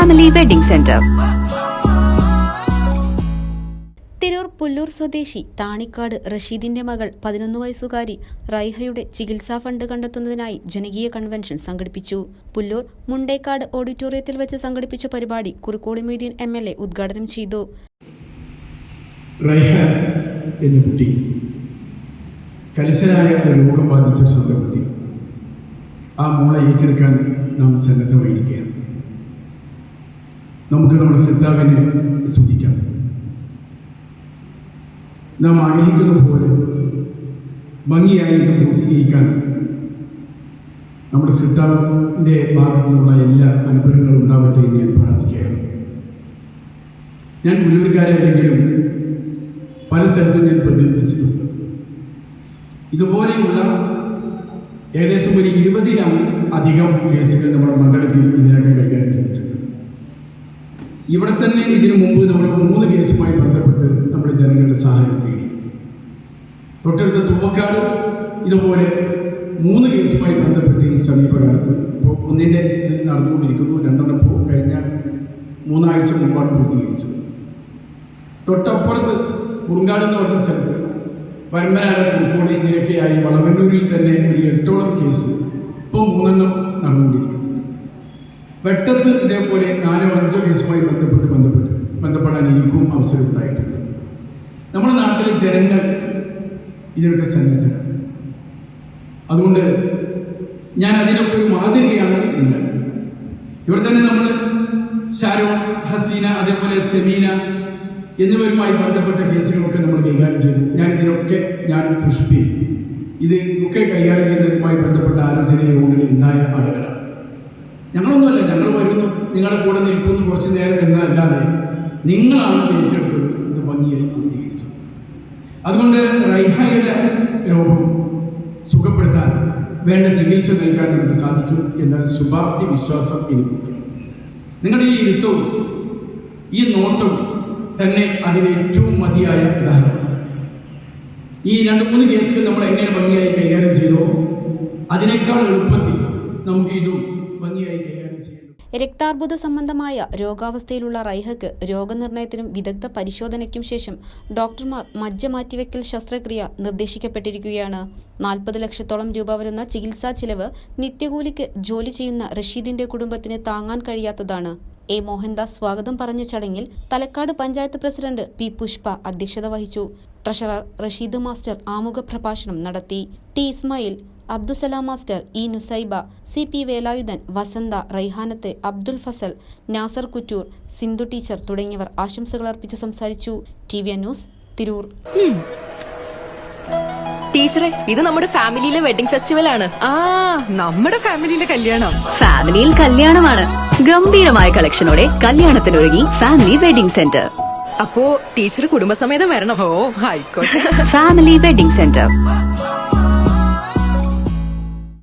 Family wedding centre Tirur Pullur സ്വദേശി താണിക്കാട് റഷീദിന്റെ മകൾ പതിനൊന്ന് വയസ്സുകാരി റൈഹയുടെ ചികിത്സാ ഫണ്ട് കണ്ടെത്തുന്നതിനായി ജനകീയ കൺവെൻഷൻ സംഘടിപ്പിച്ചു. പുല്ലൂർ മുണ്ടേക്കാട് ഓഡിറ്റോറിയത്തിൽ വെച്ച് സംഘടിപ്പിച്ച പരിപാടി Kurukkoli Moideen M L A ഉദ്ഘാടനം ചെയ്തു. റൈഹ എന്ന കുട്ടി കലിശനായ ഒരു രോഗം ബാധിച്ച സന്ദർഭത്തിൽ ആ മോളെ ഏറ്റെടുക്കാൻ നാം സന്നദ്ധമായിരിക്കുകയാണ്. നമുക്ക് നമ്മുടെ സിദ്ധാവിനെ സ്തുതിക്കാം. നാം ആഗ്രഹിക്കുന്ന പോലെ ഭംഗിയായി ഇത് പൂർത്തീകരിക്കാൻ നമ്മുടെ സിദ്ധാവിന്റെ ഭാഗത്തു നിന്നുള്ള എല്ലാ അനുഗ്രഹങ്ങളും ഉണ്ടാവട്ടെ എന്ന് ഞാൻ പ്രാർത്ഥിക്കുകയാണ്. ഞാൻ മുല്ലൂർക്കാരല്ലെങ്കിലും പല സ്ഥലത്തും ഞാൻ പ്രതിനിധിച്ചിട്ടുണ്ട്. ഇതുപോലെയുള്ള ഏകദേശം ഒരു ഇരുപതിനും അധികം കേസുകൾ നമ്മുടെ മണ്ഡലത്തിൽ ഇതിനകം കൈകാര്യം ചെയ്തിട്ടുണ്ട്. ഇവിടെ തന്നെ ഇതിനു മുമ്പ് നമ്മൾ മൂന്ന് കേസുമായി ബന്ധപ്പെട്ട് നമ്മുടെ ജനങ്ങളുടെ സഹായം തേടി. തൊട്ടടുത്ത തുമ്പക്കാട് ഇതുപോലെ മൂന്ന് കേസുമായി ബന്ധപ്പെട്ട് ഈ സമീപകാലത്ത് ഇപ്പോൾ ഒന്നിന്റെ നടന്നുകൊണ്ടിരിക്കുന്നു. രണ്ടെണ്ണം ഇപ്പോൾ കഴിഞ്ഞ മൂന്നാഴ്ച മുമ്പാണ് പൂർത്തീകരിച്ചത്. തൊട്ടപ്പുറത്ത് കുറുങ്കാട് എന്ന് പറഞ്ഞ സ്ഥലത്ത് പരമ്പരാഗത കുറുക്കോട് ഇങ്ങനെയൊക്കെയായി വളവന്നൂരിൽ തന്നെ ഒരു എട്ടോളം കേസ് ഇപ്പോൾ മൂന്നെണ്ണം നടന്നുകൊണ്ടിരിക്കുന്നു. വെട്ടത്ത് ഇതേപോലെ നാലോ അഞ്ചോ കേസുമായി ബന്ധപ്പെട്ട് ബന്ധപ്പെട്ട് ബന്ധപ്പെടാൻ എനിക്കും അവസരം ഉണ്ടായിട്ടുണ്ട്. നമ്മുടെ നാട്ടിലെ ജനങ്ങൾ ഇതിനൊക്കെ സന്നദ്ധരാണ് അതുകൊണ്ട് ഞാൻ അതിനൊക്കെ ഒരു മാതൃകയാണ് നിങ്ങൾ ഇവിടെ തന്നെ നമ്മൾ ഷാരോൺ ഹസീന അതേപോലെ സെമീന എന്നിവരുമായി ബന്ധപ്പെട്ട കേസുകളൊക്കെ നമ്മൾ കൈകാര്യം ചെയ്തു. ഞാൻ ഇതിനൊക്കെ ഞാൻ പുഷ്പി. ഇത് ഒക്കെ കൈകാര്യം ചെയ്തതുമായി ബന്ധപ്പെട്ട ആലോചന യോഗങ്ങളിൽ ഉണ്ടായ വരുന്നു നിങ്ങളുടെ കൂടെ നിൽക്കുന്നു കുറച്ച് നേരം എന്നല്ലാതെ നിങ്ങളാണ് ഏറ്റെടുത്തത് ഇത് ഭംഗിയായി പൂർത്തീകരിച്ചത് അതുകൊണ്ട് റൈഹായുടെ രോഗം സുഖപ്പെടുത്താൻ വേണ്ട ചികിത്സ നൽകാൻ നമുക്ക് സാധിക്കും എന്ന ശുഭാപ്തി വിശ്വാസം എനിക്കുണ്ട് നിങ്ങളുടെ ഈ ഇരുത്തവും ഈ നോട്ടവും തന്നെ അതിന് ഏറ്റവും മതിയായ ഉദാഹരണം. ഈ രണ്ട് മൂന്ന് കേസുകൾ നമ്മൾ എങ്ങനെ ഭംഗിയായി കൈകാര്യം ചെയ്തോ അതിനേക്കാൾ എളുപ്പത്തിൽ നമുക്ക് ഇതും ഭംഗിയായി കൈകാര്യം രക്താർബുദ സംബന്ധമായ രോഗാവസ്ഥയിലുള്ള റൈഹയ്ക്ക് രോഗനിർണയത്തിനും വിദഗ്ധ പരിശോധനയ്ക്കും ശേഷം ഡോക്ടർമാർ മജ്ജ മാറ്റിവെക്കൽ ശസ്ത്രക്രിയ നിർദ്ദേശിക്കപ്പെട്ടിരിക്കുകയാണ്. നാൽപ്പത് ലക്ഷത്തോളം രൂപ വരുന്ന ചികിത്സാ ചിലവ് നിത്യകൂലിക്ക് ജോലി ചെയ്യുന്ന റഷീദിന്റെ കുടുംബത്തിന് താങ്ങാൻ കഴിയാത്തതാണ്. എ. മോഹൻദാസ് സ്വാഗതം പറഞ്ഞ ചടങ്ങിൽ തലക്കാട് പഞ്ചായത്ത് പ്രസിഡന്റ് പി. പുഷ്പ അധ്യക്ഷത വഹിച്ചു. ട്രഷറർ റഷീദ് മാസ്റ്റർ ആമുഖ പ്രഭാഷണം നടത്തി. T. Ismail Abdussalam master E Nusaiba C P Velayudhan Vasantha Raihanath Abdul Fasal Nasar Kuttur Sindhu teacher തുടങ്ങിയവർ ആശംസകൾ അർപ്പിച്ചു സംസാരിച്ചു. T V news Tirur. ടീച്ചറെ ഇത് നമ്മുടെ ഫാമിലിയിലെ വെഡിംഗ് ഫെസ്റ്റിവൽ ആണ്. ആ നമ്മുടെ ഫാമിലിയിലെ കല്യാണം. ഫാമിലിയിൽ കല്യാണമാണ്. ഗംഭീരമായ കളക്ഷനോടെ കല്യാണത്തിനൊരുങ്ങി ഫാമിലി വെഡിംഗ് സെന്റർ. അപ്പോ ടീച്ചർ കുടുംബസമേതം വരണം. ഓ ആയിക്കോട്ടെ. Family wedding centre.